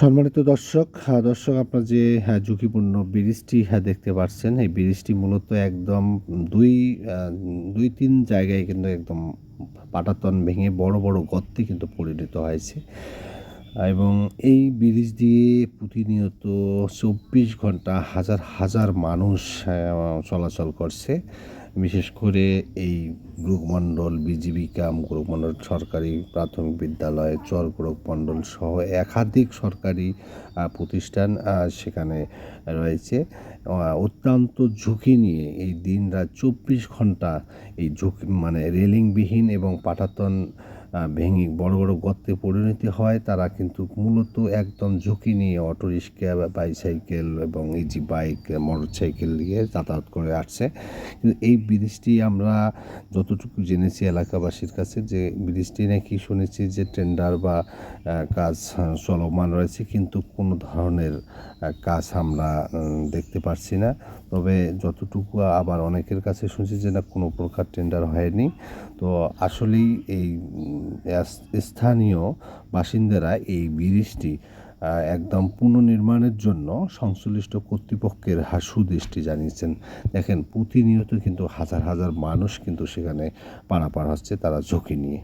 সম্মানিত দর্শক হ্যাঁ, দর্শক আপনার যে হ্যাঁ, ঝুঁকিপূর্ণ ব্রিজটি হ্যাঁ, দেখতে পাচ্ছেন এই ব্রিজটি মূলত একদম দুই দুই তিন জায়গায় কিন্তু একদম পাটাতন ভেঙে বড় বড় গর্তে কিন্তু পরিণত হয়েছে। এবং এই ব্রিজ দিয়ে প্রতিনিয়ত চব্বিশ ঘণ্টা হাজার হাজার মানুষ চলাচল করছে। বিশেষ করে এই গ্রুপমণ্ডল বিজিবিকাম গ্রুপমণ্ডল সরকারি প্রাথমিক বিদ্যালয় চর গ্রুপমণ্ডল সহ একাধিক সরকারি প্রতিষ্ঠান সেখানে রয়েছে। অত্যন্ত ঝুঁকি নিয়ে এই দিন রাত চব্বিশ ঘণ্টা এই ঝুঁকি মানে রেলিংবিহীন এবং পাটাতন আহ, ভেঙে বড় বড় গর্তে পরিণতি হয়। তারা কিন্তু মূলত একদম ঝুঁকি নিয়ে অটো রিক্সা বা বাইসাইকেল এবং ইজি বাইক মোটর সাইকেল দিয়ে যাতায়াত করে আসছে। কিন্তু এই ব্রিজটি আমরা যতটুকু জেনেছি এলাকাবাসীর কাছে যে ব্রিজটি নাকি শুনেছি যে টেন্ডার বা কাজ চলমান রয়েছে। কিন্তু কোনো ধরনের কাজ আমরা দেখতে পারছি না। তবে যতটুকু আবার অনেকের কাছে শুনছি যে না কোনো প্রকার টেন্ডার হয়নি। তো আসলেই এই স্থানীয় বাসিন্দারা এই ব্রিজটি একদম পুনর্নির্মাণের জন্য সংশ্লিষ্ট কর্তৃপক্ষের সুদৃষ্টি জানিয়েছেন। দেখেন, প্রতিনিয়ত কিন্তু হাজার হাজার মানুষ কিন্তু সেখানে পারাপার হচ্ছে, তারা ঝুঁকি নিয়ে।